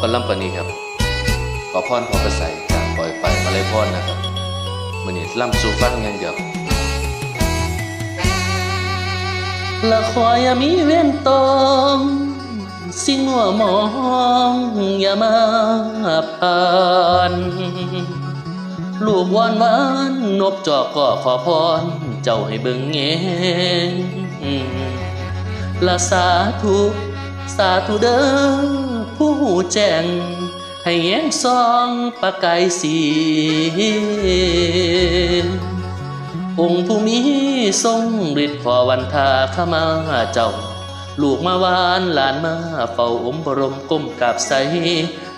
กันล่ำปานีครับ ขอพรพอประใสจากปล่อยไปมาเลยพรนะครับมื่อนี้ล่ำสู่ฟังอย่างเดียวละคอยอย่ามีเว้นตองสิ่งหัวมองอย่ามาผ่านลูกวอนวานนบจอกก็ขอพร เจ้าให้เบิ่งเงงละสาธุ สาธุเด้อ แจ้ง ให้แย้งซองประกายสีองค์ผู้มีทรงฤทธิ์ขอวันทาขมาเจ้า ลูกมาวานหลานมาเฝ้าอมบรมก้มกราบใส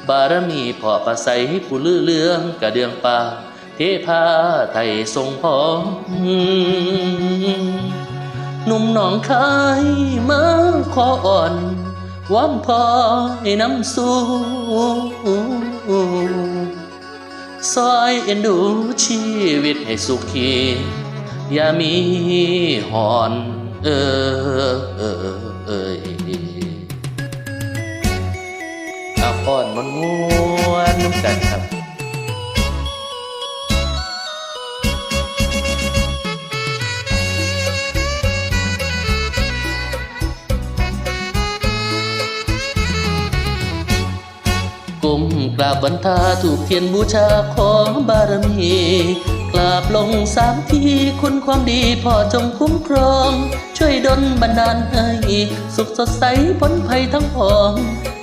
บารมีพอประใสผู้ลือเลืองกระเดืองป่าเทพาไทยทรงพอหนุ่มหนองคายมาขออ่อน วันพอให้น้ำสู้ซอยเอ็นดูชีวิตให้สุขีอย่ามีหอนเออเออเอออาพอนมันม้วนน้ำกันครับ กราบบรรทาถูกเทียนบูชาขอบารมีกราบลงสามทีคุณความดีพ่อจงคุ้มครอง ช่วยดลบันดาลให้สุขสดใสพ้นภัยทั้งปวง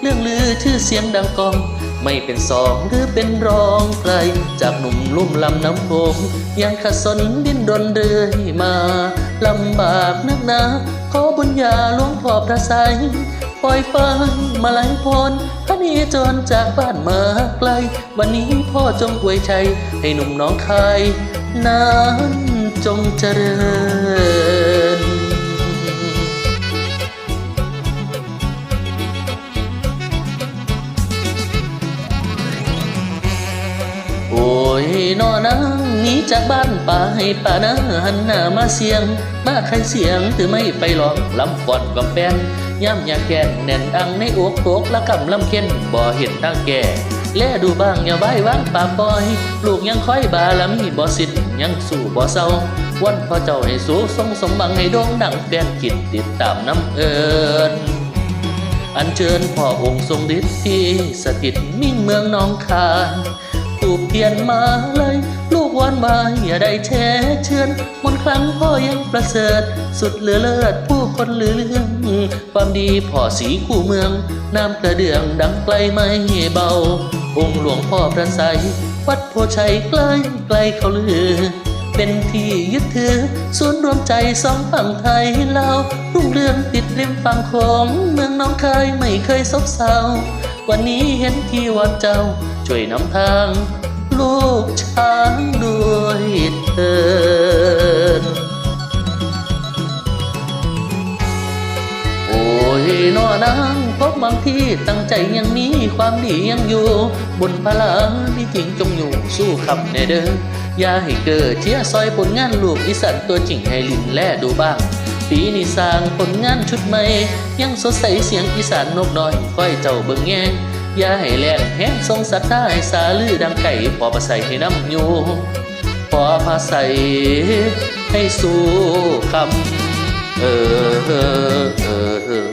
เรื่องลือชื่อเสียงดังกอง ไม่เป็นสองหรือเป็นรองใคร จากหนุ่มลุ่มลำน้ำโขงยังขสนดิ้นรนเรื่อยมาลำบากนักหนาขอบุญญาหลวงพ่อพระไสย ปล่อยไฟมาไหลพรพระนีจรจากบ้านมาไกล วันนี้พ่อจงอวยชัย ให้หนุ่มน้องคายนั้นจงเจริญโอ้ยนอนังหนีจากบ้านป่าให้ป่านะหันหน้ามาเสียง มาใครเสียงถือไม่ไปหลอกลำฟอนกับแฟน ย่ำยาแก่นแน่นดังในอกโตกละกำลำเข็นบ่เห็นทางแก่แลดูบ้างอย่าไว้วางป่าปอย ลูกยังคอยบาลมีบ่สิ้นยังสู้บ่เศร้าวันพ่อเจ้าให้สู้ทรงสมบังให้โด่งดังแฟนคิดติดตามน้ำเอิญอันเชิญพ่อองค์ทรงฤทธิ์ที่สถิตมิ่งเมืองหนองคายตูบเทียนมาเลยลูก วอนมาอย่าได้แช่เชือนมนครั้งพ่อยังประเสริฐ สุดเหลือเลิศผู้คนเหลือเรื่อง ความดีพ่อสีคู่เมือง น้ำกระเดื่องดังไกลไม่เบา องค์หลวงพ่อพระไสวัดโพชัยใกล้ไกลเขาลือ เป็นที่ยึดถือศูนย์รวมใจสองฝั่งไทยลาวรุ่งเรืองติดริมฝั่งของเมืองน้องคายไม่เคยซบเซาวันนี้เห็นที่วัดเจ้าช่วยนำทาง ลูกช้างด้วยเถิดโอ้ยนอนางพบบางที่ตั้งใจยังมีความดียังอยู่บนพลาที่จริงจงอยู่สู้ขับในเด้ออย่าให้เกิดเชียซอยผลงานลูกอีสันตัวจริงให้ลินแลดูบ้างปีนี้สร้างผลงานชุดใหม่ ยังสดใสเสียงอีสานนกน้อย ค่อยเจ้าเบิ่งแยง อย่าให้แรงแห้งทรงสัตย์ได้สาลือดังไก่พอประใสให้น้ำอยู่พอพาใส่ให้สู้คำเออเออเออ